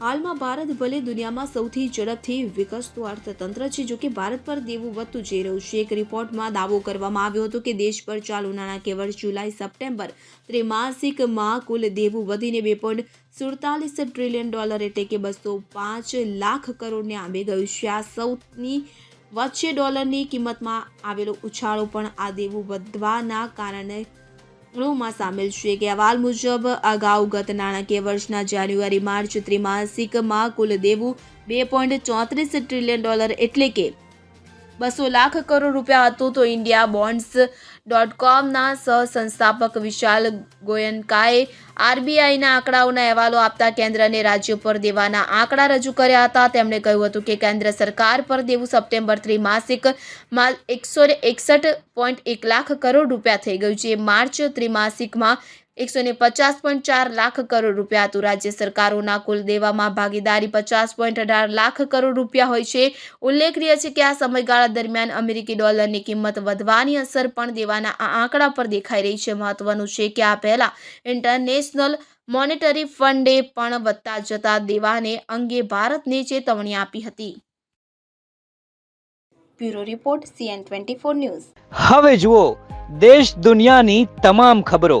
હાલમાં ભારત ભલે દુનિયામાં સૌથી ઝડપથી વિકસતું અર્થતંત્ર છે, જો કે ભારત પર દેવું વધતું જઈ રહ્યું છે. એક રિપોર્ટમાં દાવો કરવામાં આવ્યો હતો કે દેશ પર ચાલુ નાણાકીય વર્ષ જુલાઈ, સપ્ટેમ્બર ત્રિમાસિકમાં કુલ દેવું વધીને બે પોઈન્ટ સુડતાલીસ ટ્રિલિયન ડોલર એટલે કે બસો પાંચ લાખ કરોડને આંબે ગયું છે. આ સૌની વચ્ચે ડોલરની કિંમતમાં આવેલો ઉછાળો પણ આ દેવું વધવાના કારણે માં સામેલ છે. કે અહેવાલ મુજબ, અગાઉ ગત નાણાકીય વર્ષના જાન્યુઆરી માર્ચ ત્રિમાસિકમાં કુલ દેવું બે પોઈન્ટ ચોત્રીસ ટ્રિલિયન ડોલર એટલે કે બસો લાખ કરોડ રૂપિયા હતું તો ઇન્ડિયા બોન્ડ્સ ડોટ કોમના સહસંસ્થાપક વિશાલ ગોયનકાએ આરબીઆઈના આંકડાઓના અહેવાલો આપતા કેન્દ્રને રાજ્યો પર દેવાના આંકડા રજૂ કર્યા હતા. તેમણે કહ્યું હતું કે કેન્દ્ર સરકાર પર દેવું સપ્ટેમ્બર ત્રિમાસિક માલ એકસો એકસઠ પોઈન્ટ એક લાખ કરોડ રૂપિયા થઈ ગયું છે. માર્ચ ત્રિમાસિકમાં એકસો ને પચાસ પોઈન્ટ ચાર લાખ કરોડ રૂપિયા હતું. રાજ્ય સરકારોના કુલ દેવામાં ભાગીદારી પચાસ પોઈન્ટ અઢાર લાખ કરોડ રૂપિયા હોય છે. ઉલ્લેખનીય છે કે આ સમયગાળા દરમિયાન અમેરિકી ડોલરની કિંમત વધવાની અસર પણ દેવાના આ આંકડા પર દેખાઈ રહી છે. મહત્વનું છે કે આ પહેલા ઇન્ટરનેશનલ મોનેટરી ફંડે પણ વધતા જતા દેવાને અંગે ભારતને ચેતવણી આપી હતી. Bureau report CN twenty four news. હવે જુઓ દેશ દુનિયાની તમામ ખબરો.